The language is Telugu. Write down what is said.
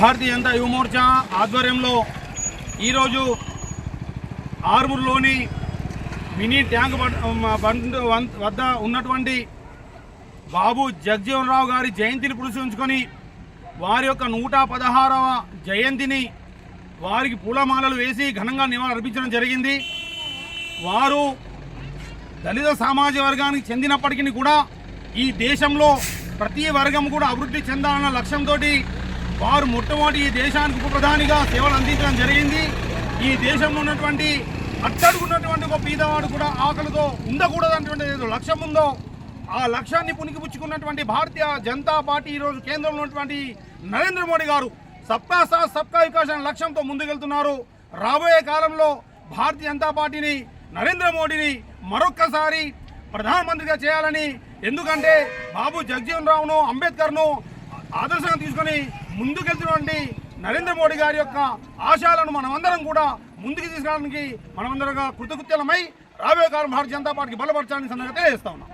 భారతీయ జనతా యువ మోర్చా ఆధ్వర్యంలో ఈరోజు ఆర్మూర్లోని mini tank bund bund one- వద్ద ఉన్నటువంటి బాబు జగజీవన్ రావు గారి జయంతిని పురస్కరించుకొని వారి యొక్క నూట పదహారవ జయంతిని వారికి పూలమాలలు వేసి ఘనంగా నివాళులు అర్పించడం జరిగింది. వారు దళిత సమాజ వర్గానికి చెందినప్పటికీ కూడా ఈ దేశంలో ప్రతి వర్గం కూడా అభివృద్ధి చెందాలన్న లక్ష్యంతో వారు మొట్టమొదటి ఈ దేశానికి ఉప ప్రధానిగా సేవలు అందించడం జరిగింది. ఈ దేశంలో ఉన్నటువంటి అట్టడుకున్నటువంటి ఒక పీదవాడు కూడా ఆకలితో ఉండకూడదన్నటువంటి ఏదో లక్ష్యం ఉందో ఆ లక్ష్యాన్ని పుణికిపుచ్చుకున్నటువంటి భారతీయ జనతా పార్టీ ఈరోజు కేంద్రంలో ఉన్నటువంటి నరేంద్ర మోడీ గారు సబ్కా సాత్ సబ్కా వికాస్ అనే లక్ష్యంతో ముందుకెళ్తున్నారు. రాబోయే కాలంలో భారతీయ జనతా పార్టీని నరేంద్ర మోడీని మరొక్కసారి ప్రధానమంత్రిగా చేయాలని ఎందుకంటే బాబు జగజీవన్ రావును అంబేద్కర్ను ఆదర్శంగా తీసుకొని ముందుకెళ్తున్నటువంటి నరేంద్ర మోడీ గారి యొక్క ఆశయాలను మనమందరం కూడా ముందుకు తీసుకురావడానికి మనమందరం కృతకృత్యలమై రాబోయే కాలం భారతీయ జనతా పార్టీకి బలపరచాలని సందర్భంగా తెలియజేస్తా ఉన్నాం.